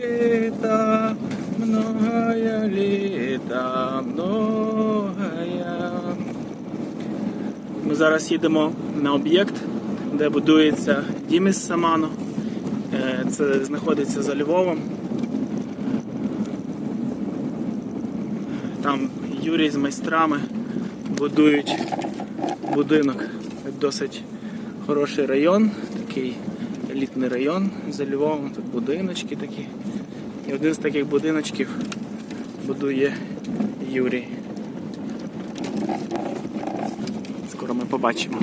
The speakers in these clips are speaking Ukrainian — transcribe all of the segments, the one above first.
Літа, многая літа, многая. Ми зараз їдемо на об'єкт, де будується дім із Саману. Е, Це знаходиться за Львовом. Там Юрій з майстрами будують будинок. Досить хороший район, такий елітний район за Львовом. Тут будиночки такі. І один з таких будиночків будує Юрій. Скоро ми побачимо.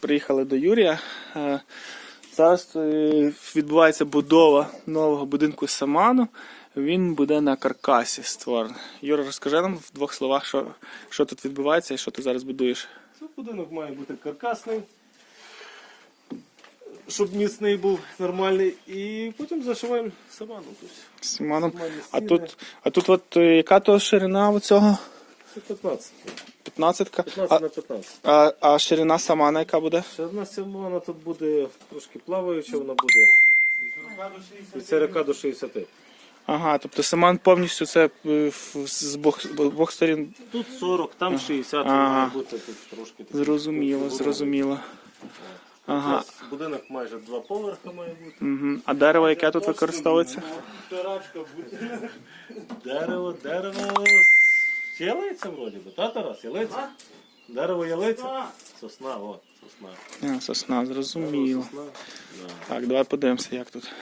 Приїхали до Юрія. Е, Зараз е, відбувається будова нового будинку Саману. Він буде на каркасі створений. Юра, розкажи нам в двох словах, що, що тут відбувається і що ти зараз будуєш. Це будинок має бути каркасний, щоб міцний був нормальний. І потім зашиваємо саману. Саманом. А тут, а тут от е, яка то ширина у цього? Це 15. 15-ка? 15 А, на 15. а, а ширина самана яка буде? Ширина самана тут буде трошки плаваюча, вона буде від 40 до 60. Ага, тобто саман повністю це е, в- з двох сторін. Тут 40, там 60, Ага. має бути тут трошки. таке. Зрозуміло, зрозуміло. У Ага. нас будинок майже два поверха має бути. Угу. А дерево яке тут використовується? Дерево, дерево ялиця вроді би, та Тарас, ялиця? Дерево ялиця? Сосна, о, сосна. А, сосна, зрозуміло. Сосна. Да. Так, давай подивимося, як тут.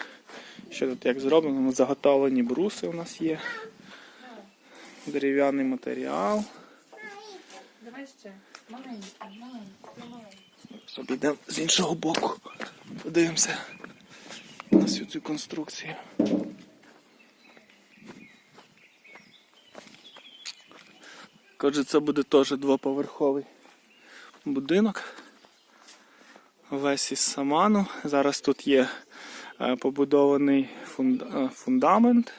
Що тут як зроблено? Ну, Заготовлені бруси у нас є. Дерев'яний матеріал. Давай ще. Маленький, маленький. З іншого боку. Подивимося на всю цю конструкцію. Отже, це буде теж двоповерховий будинок. Весь із саману. Зараз тут є е, побудований е, фундамент.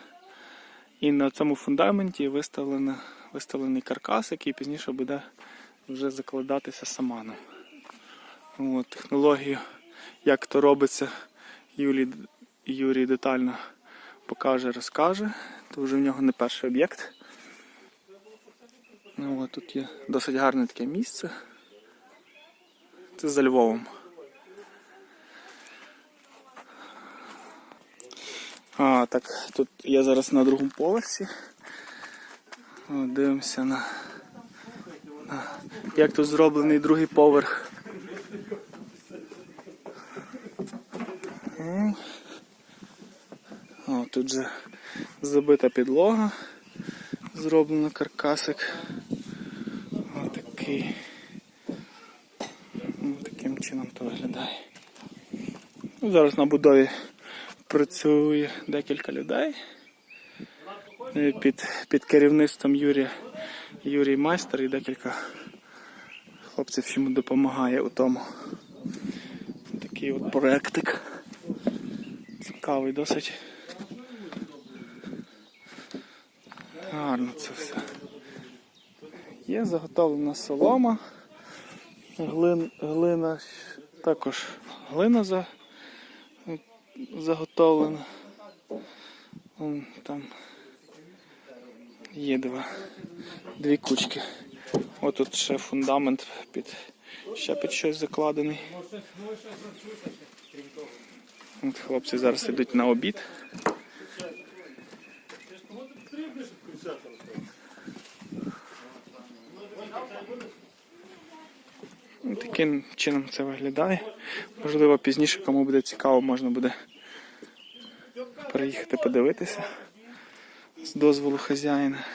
І на цьому фундаменті виставлено, виставлений каркас, який пізніше буде вже закладатися саманом. От, технологію, як то робиться, Юлій, Юрій детально покаже, розкаже. То вже в нього не перший об'єкт. Ну, от, тут є досить гарне таке місце. Це за Львовом. А, так, тут я зараз на другому поверсі. Дивимося на як тут зроблений другий поверх. О, тут же забита підлога, зроблено каркасик. Отакий. Таким чином то виглядає. Ну, Зараз на будові працює декілька людей. Е, Під, під керівництвом Юрія Юрій майстер і декілька хлопців йому допомагає у тому. Такий от проектик. Цікавий досить. Гарно це все. Є заготовлена солома. Глин, глина також глина за, заготовлена. Вон там є два, дві кучки. Ось тут ще фундамент під ще під щось закладений. От хлопці зараз йдуть на обід. Таким чином це виглядає. Можливо, пізніше, кому буде цікаво, можна буде приїхати подивитися з дозволу хазяїна.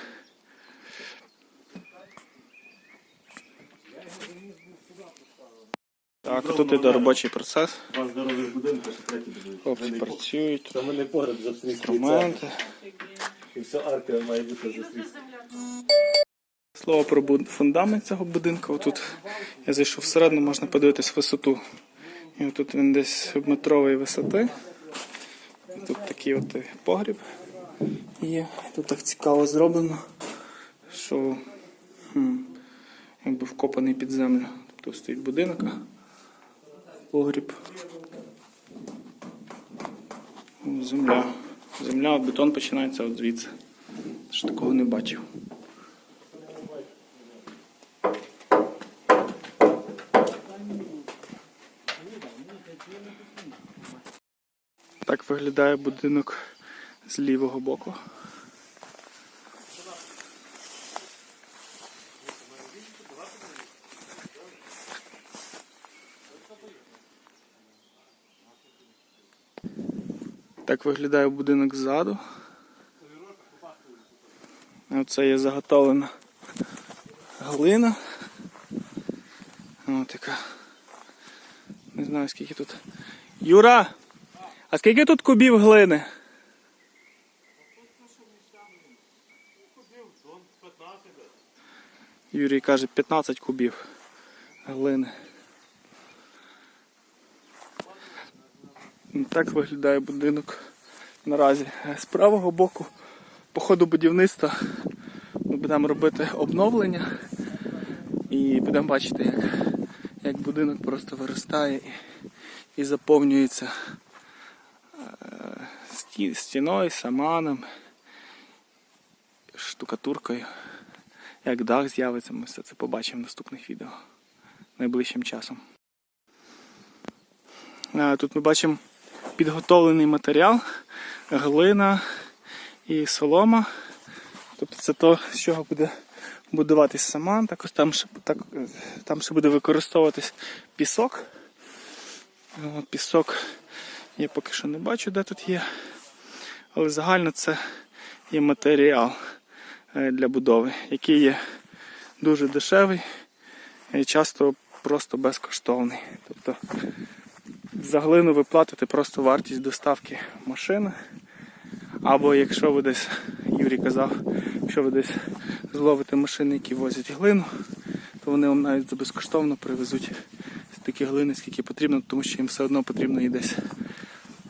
Так, тут іде робочий процес. У вас здоровий будинок, ще третій будинок. Хлопці працюють, Це мене погляд застріг. інструменти. І все арка має бути застріг. Слово про фундамент цього будинку. Тут я зайшов всередину, можна подивитись висоту. І тут він десь метрової висоти. Тут такий от погріб є. Тут так цікаво зроблено, що хм, якби вкопаний під землю. Тобто стоїть будинок, погріб. Земля. Земля, бетон починається от звідси. Ще такого не бачив. Так виглядає будинок з лівого боку. Так виглядає будинок ззаду. Оце є заготовлена глина. Ось така. Не знаю скільки тут. Юра! А скільки тут кубів глини? Юрій каже 15 кубів глини. Так виглядає будинок наразі. З правого боку, по ходу будівництва, ми будемо робити обновлення і будемо бачити, як, як будинок просто виростає і, і заповнюється е, стіною, саманом, штукатуркою. Як дах з'явиться, ми все це побачимо в наступних відео найближчим часом. Тут ми бачимо підготовлений матеріал, глина і солома. Тобто це то, з чого буде будуватись саман. Також там ще, так, там ще буде використовуватись пісок. Пісок я поки що не бачу, де тут є. Але загально це є матеріал для будови, який є дуже дешевий і часто просто безкоштовний. Тобто за глину ви платите просто вартість доставки машини. Або якщо ви десь, Юрій казав, якщо ви десь зловите машини, які возять глину, то вони вам навіть за безкоштовно привезуть стільки глини, скільки потрібно, тому що їм все одно потрібно її десь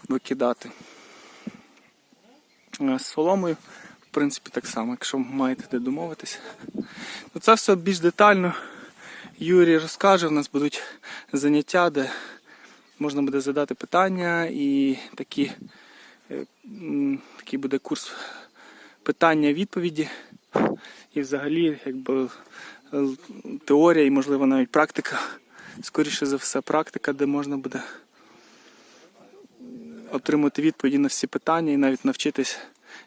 викидати. З соломою, принципі, так само, якщо маєте де домовитися. Ну, це все більш детально. Юрій розкаже, у нас будуть заняття, де можна буде задати питання і такі, е, такий буде курс питання-відповіді. І взагалі, якби теорія і, можливо, навіть практика. Скоріше за все, практика, де можна буде отримати відповіді на всі питання і навіть навчитись,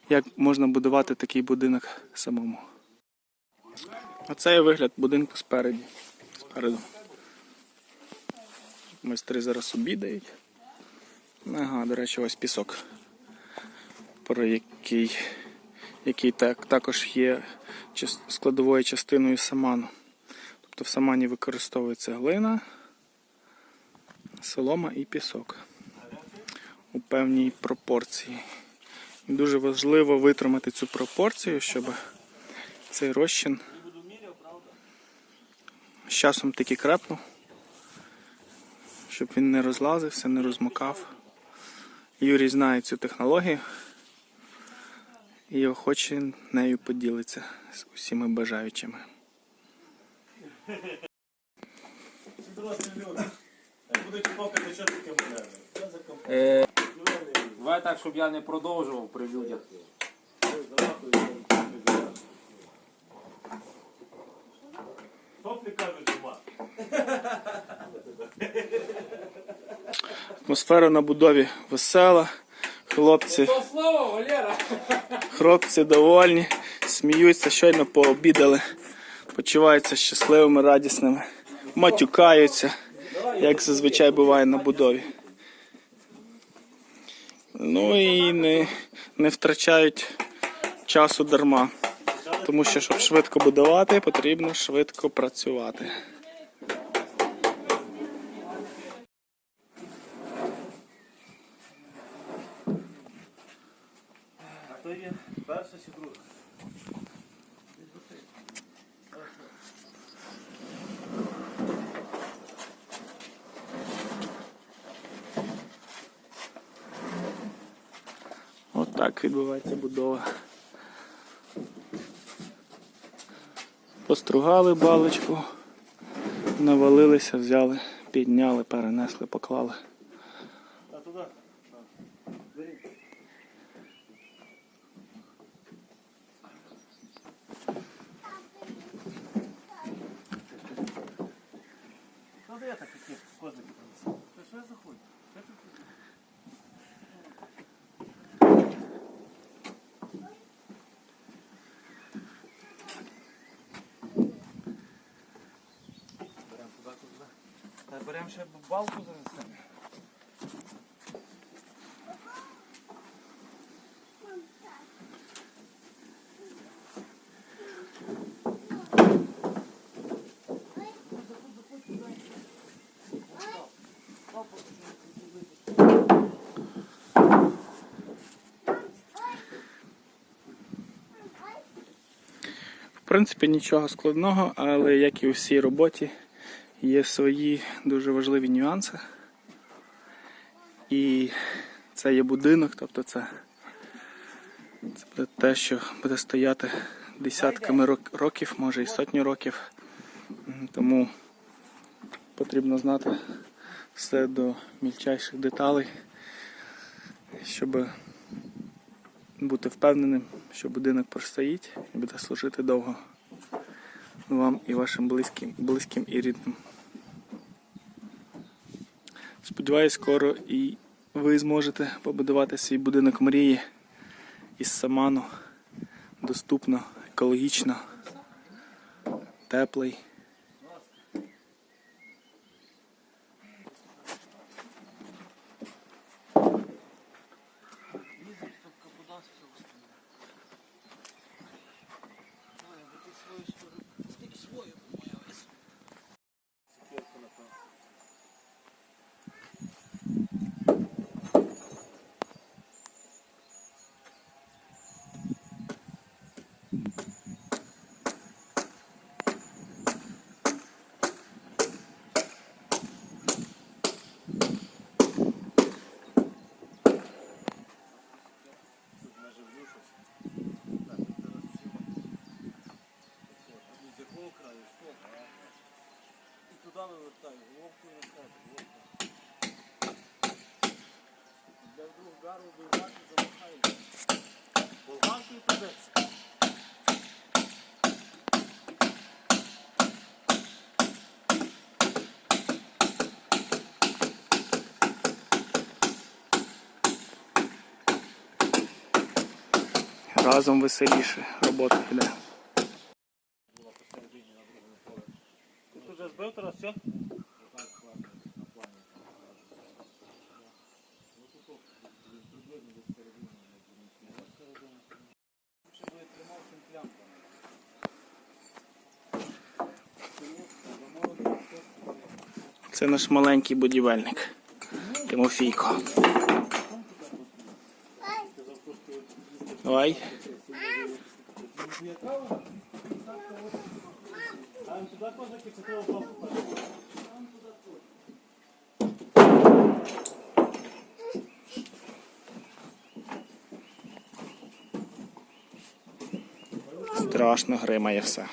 як можна будувати такий будинок самому. Оце є вигляд будинку спереді. Спереду. Майстри зараз обідають. Ага, до речі, ось пісок, про який, який так, також є складовою частиною саману. Тобто в самані використовується глина, солома і пісок у певній пропорції. Дуже важливо витримати цю пропорцію, щоб цей розчин з часом таки крепнув щоб він не розлазився, не розмокав. Юрій знає цю технологію і охоче нею поділиться з усіма бажаючими. Будуть покати, що таке мене. Давай так, щоб я не продовжував при людях. Соплі кажуть, нема. Атмосфера на будові весела. Хлопці, слово, Валера! хлопці довольні, сміються, щойно пообідали, почуваються щасливими, радісними, матюкаються, як зазвичай буває на будові. Ну і не, не втрачають часу дарма. Тому що, щоб швидко будувати, потрібно швидко працювати. А то є перша чи друга? так відбувається будова. Постругали балочку, навалилися, взяли, підняли, перенесли, поклали. Надо я так какие козлики принесу. Ты я заходит? Беремо ще балку занесемо. В принципі, нічого складного, але як і у всій роботі, є свої дуже важливі нюанси. І це є будинок, тобто це, це буде те, що буде стояти десятками рок- років, може і сотні років. Тому потрібно знати все до мільчайших деталей, щоб бути впевненим, що будинок простоїть і буде служити довго вам і вашим близьким, близьким і рідним. Сподіваюсь, скоро і ви зможете побудувати свій будинок мрії із саману доступно, екологічно, теплий. З якого краю? Стоп. І вивертаю, головку і назад, головку. Для вдруг гару вивати замахаю. Болганкою придеться. Разом веселіше робота йде. Була посередині на другому поверсі. Ти Тарас, все? Це наш маленький будівельник Тимофійко. Давай. Там туди козаки, це того палку пасть. Страшно гримає все.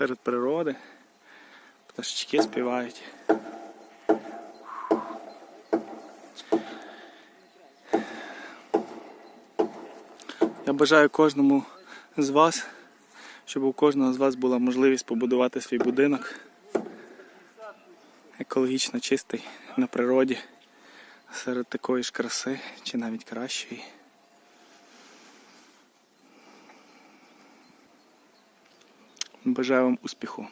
Серед природи. Пташечки співають. Я бажаю кожному з вас, щоб у кожного з вас була можливість побудувати свій будинок екологічно чистий на природі, серед такої ж краси чи навіть кращої. Бажаю вам успіху.